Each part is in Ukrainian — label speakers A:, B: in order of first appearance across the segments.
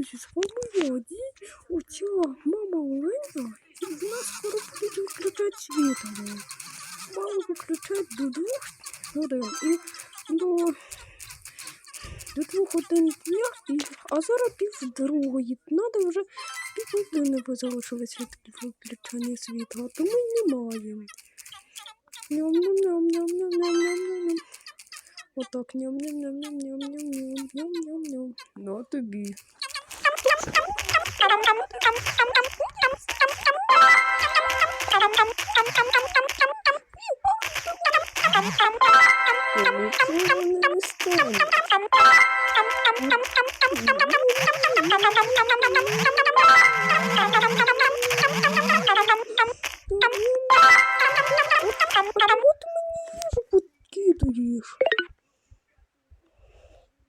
A: Друзі, з вами оця мама Оленя і в скоро будуть виключати світло. Мало виключати до двох годин і до, до двох годин дня, і, а зараз пів другої. Треба вже пів години залишилось від виключення світла, то ми не маємо. Ням-ням-ням-ням-ням-ням-ням-ням. Отак ням-ням-ням-ням-ням-ням-ням-ням-ням-ням. Ну,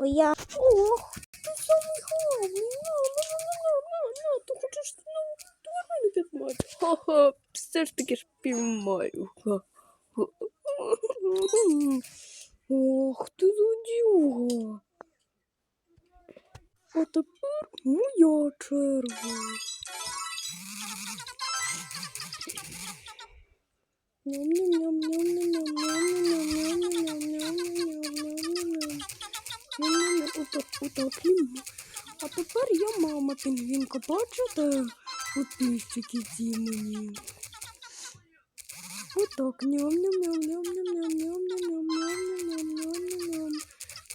A: Я... Ох, Ти хочеш тварину підмати? Ха-ха, все ж
B: таки ж піймаю.
A: Ох, ти зудюга. А тепер моя черга. Ням-ням-ням-ням-ням. отакі. А тепер я мама пінгвінка, бачите? Опівчики ці мені. Отак ням ням ням ням ням ням ням ням ням ням ням ням ням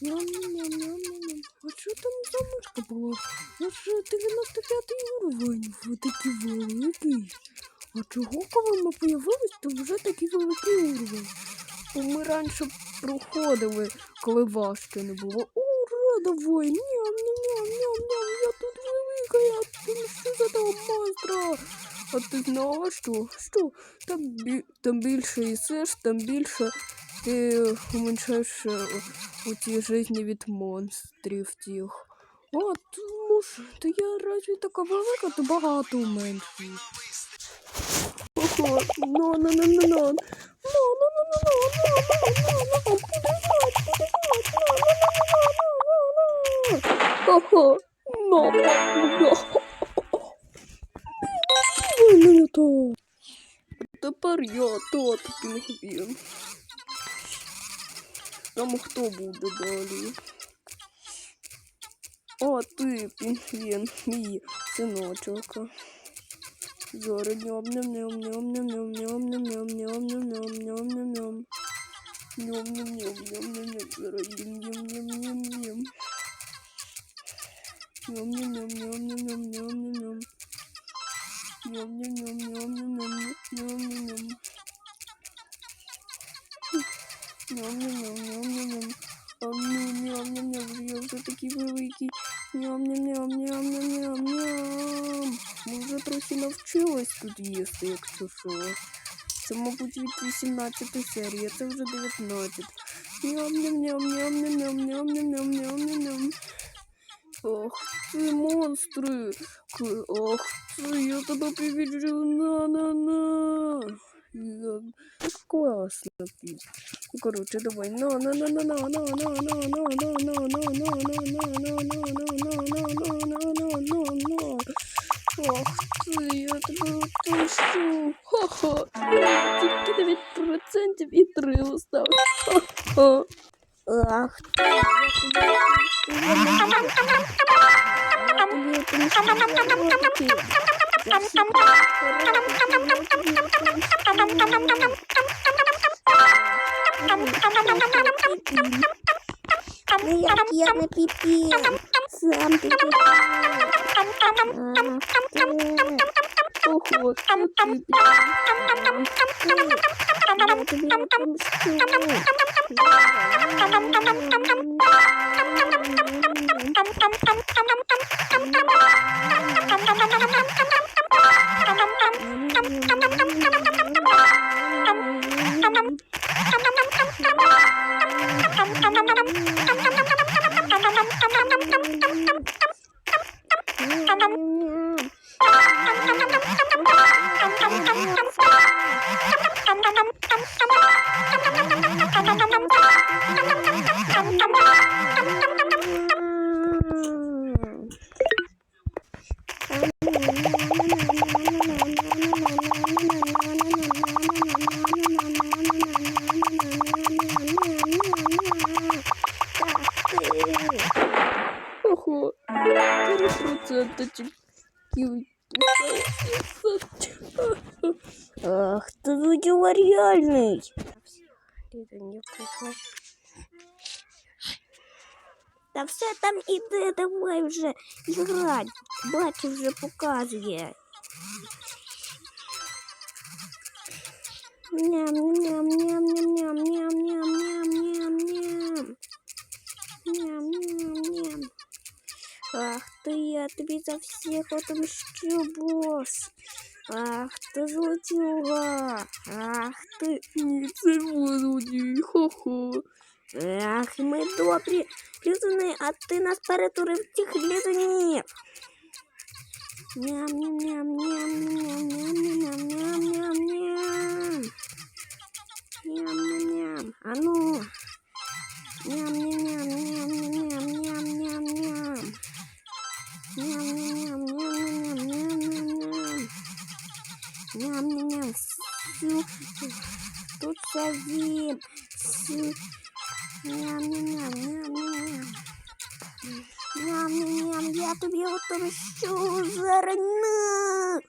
A: ням ням ням ням ням А що там за мишка була? Аж 95-й уровень, ви такі великий. А чого коли ми появились, то вже такий великий уровень. Бо ми раніше проходили, коли важко не було. О, давай! Ням-ням-ням-ням-ням! Я тут велика, я помщу за того монстра! А ти знала, що? Що? Там, бі... там більше їсиш, там більше ти уменьшаєш е, у ті жизни від монстрів тих. А, тому ж, то я разве така велика, то багато уменшую. Ого, на на на на на на на на на на на на на на Ого, на на мене то. Тепер я тот пінгвін. Там хто буде далі? О, ти, пінгвін, мій синочок. Зараз ням ням ням ням ням ням ням ням ням ням ням ням ням ням Ням ням ням ням ням ням ням ням ням ням Ням ням ням ням ням ням ням ням ням Ням ням ням ням ням ням ням ням ням Ням ням ням ням ням ням А ну ням ням ням я вже такий великий Ням ням ням ням ням ням ням Ми вже трохи навчились тут їсти, якщо що. Це, мабуть, від 18 серії, це вже 19. Ням-ням-ням-ням-ням-ням-ням-ням-ням-ням. Ох ти, монстри! К- Ох ти, я тебе побіжу, на-на-на. Я... Класно піс. Ну, коротше, давай. На на на на на на на на на на на на на на на на на на на на Ох ти, я тебе отпущу. Ха-ха. Тільки 9% і 3 осталось. Ха-ха. Ах,
B: Пьяный пипец. Сам ты. Ох,
A: вот. Thank you. Тільки.
B: Ах, ты задела реальный.
A: Ліза, не прийшла.
B: Та все там іде, давай вже грать. Бачу, вже показує. Ням-ням-ням-ням-ням-ням-ням-ням. Ням-ням-ням. Ах я тобі за всіх отомщу, бос. Ах ти злотюга. Ах.
A: Ні, це воно, ха-ха.
B: Ах, ми добрі лізуни, а ти нас перетурив тих лізунів. Ням-ням-ням-ням-ням-ням-ням-ням-ням. Садим. Ням-ням-ням-ням-ням. Ням-ням-ням, я тобі отомщу зарна.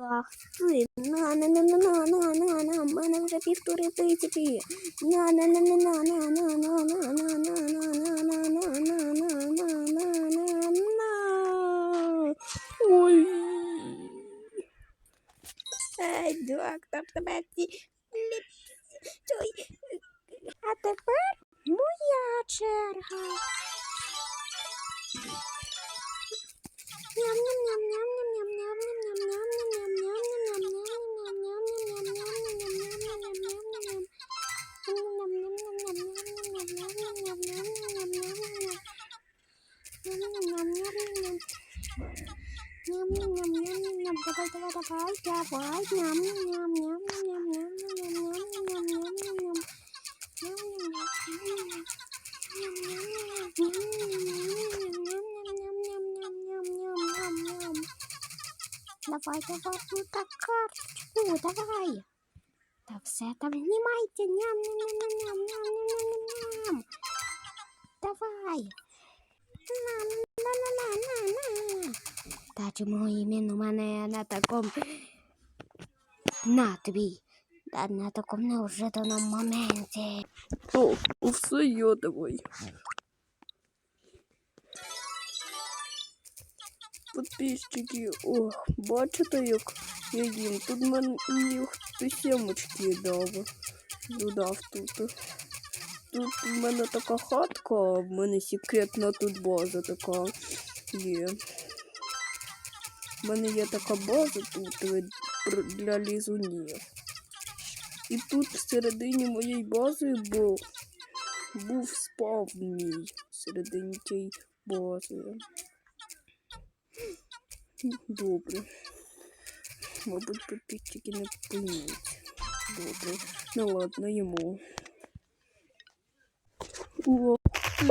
B: Ах ти, на на на на на на на на мене вже півтори тисячі. На на на на на на на на на на на на на на на на на на на на
A: Ой.
B: Ей, доктор, тебе ці Ой. А тепер моя черга. Давай, давай, давай, давай, ням, ням, ням, ням, ням, Давай, давай, ну так карточку, давай. Та все там знімайте. Ням, ням, ням, ням, ням, ням, ням, ням. Давай. На, на, на, на, на, на. Та чому іменно мене на такому... На тобі. Та на такому неожиданому моменті.
A: О, все я давай. Подписчики, ох, бачите, як я їм. Тут мені хтось сімочки дав. Додав тут. Тут в мене така хатка, в мене секретна тут база така є. В мене є така база тут для лізунів. І тут всередині моєї бази був, був спав мій всередині тієї бази. Добре. Мабуть, підписчики не поймуть. Добре. Ну ладно, йому. О, ти,